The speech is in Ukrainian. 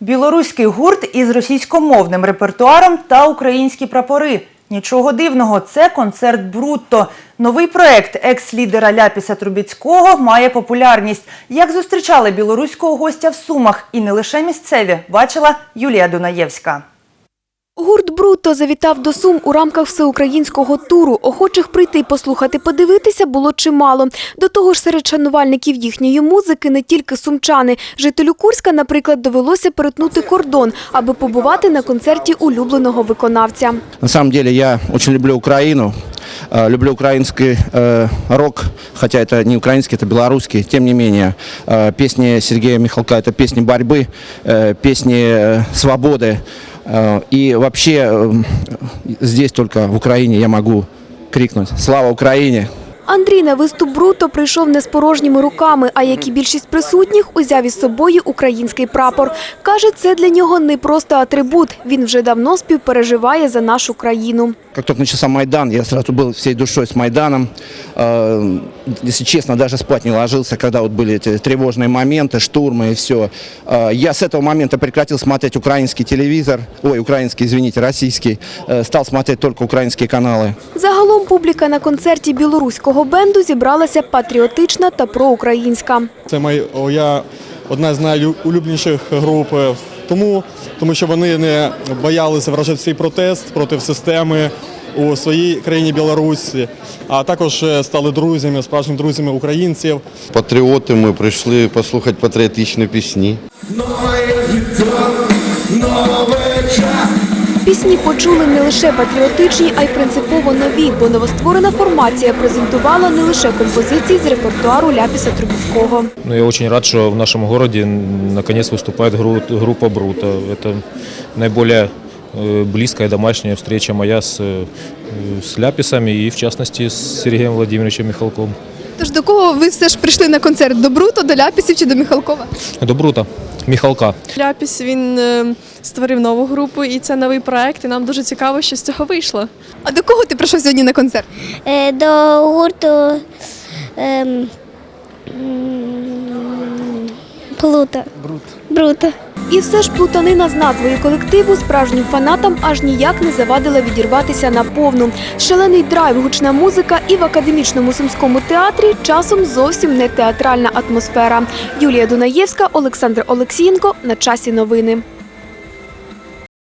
Білоруський гурт із російськомовним репертуаром та українські прапори. Нічого дивного, це концерт Брутто. Новий проект екс-лідера Ляпіса Трубіцького має популярність. Як зустрічали білоруського гостя в Сумах, і не лише місцеві, бачила Юлія Дунаєвська. Гурт Брутто завітав до Сум у рамках всеукраїнського туру. Охочих прийти послухати, подивитися було чимало. До того ж, серед шанувальників їхньої музики не тільки сумчани. Жителю Курська, наприклад, довелося перетнути кордон, аби побувати на концерті улюбленого виконавця. На самом деле я очень люблю Украину, э, люблю украинский э, рок, хотя это не украинский, это белорусский. Тем не менее, э, песни Сергея Михалка – это песни борьбы, э, песни э, свободы. Э, И вообще э, здесь только в Украине я могу крикнуть «Слава Украине!» Андрій на виступ Брутто прийшов не з порожніми руками, а як і більшість присутніх, узяв із собою український прапор. Каже, це для нього не просто атрибут. Він вже давно співпереживає за нашу країну. Как только начался Майдан, я сразу был всей душой с Майданом. Э, Если честно, даже спать не ложился, когда вот были эти тревожные моменты, штурмы и все. Я с этого момента прекратил смотреть украинский телевизор, ой, украинский, извините, российский. Э, Стал смотреть только украинские каналы. Загалом публіка на концерті білоруського бенду зібралася патріотична та проукраїнська. Це моя одна з найулюбленіших груп. Тому, тому що вони не боялися вражати свій протест проти системи у своїй країні Білорусі, а також е, стали друзями, справжніми друзями українців. Патріоти, ми прийшли послухати патріотичні пісні. Пісні почули не лише патріотичні, а й принципово нові, бо новостворена формація презентувала не лише композиції з репертуару Ляпіса Трубецького. Ну, я очень рад, что в нашем городе наконец выступает гру- группа Брута. Это наиболее э, близкая домашняя встреча моя с, э, с Ляписами и, в частности, с Сергеем Владимировичем Михалком. Тож до кого ви все ж прийшли на концерт? До Бруто, до Ляпісів чи до Михалкова? До Брута, Михалка. Ляпіс він е, створив нову групу, і це новий проект. І нам дуже цікаво, що з цього вийшло. А до кого ти прийшов сьогодні на концерт? Е, до гурту ем, м, Плута. Брута. І все ж плутанина з назвою колективу справжнім фанатам аж ніяк не завадила відірватися на повну. Шалений драйв, гучна музика і в академічному сумському театрі часом зовсім не театральна атмосфера. Юлія Дунаєвська, Олександр Олексієнко. На часі новини.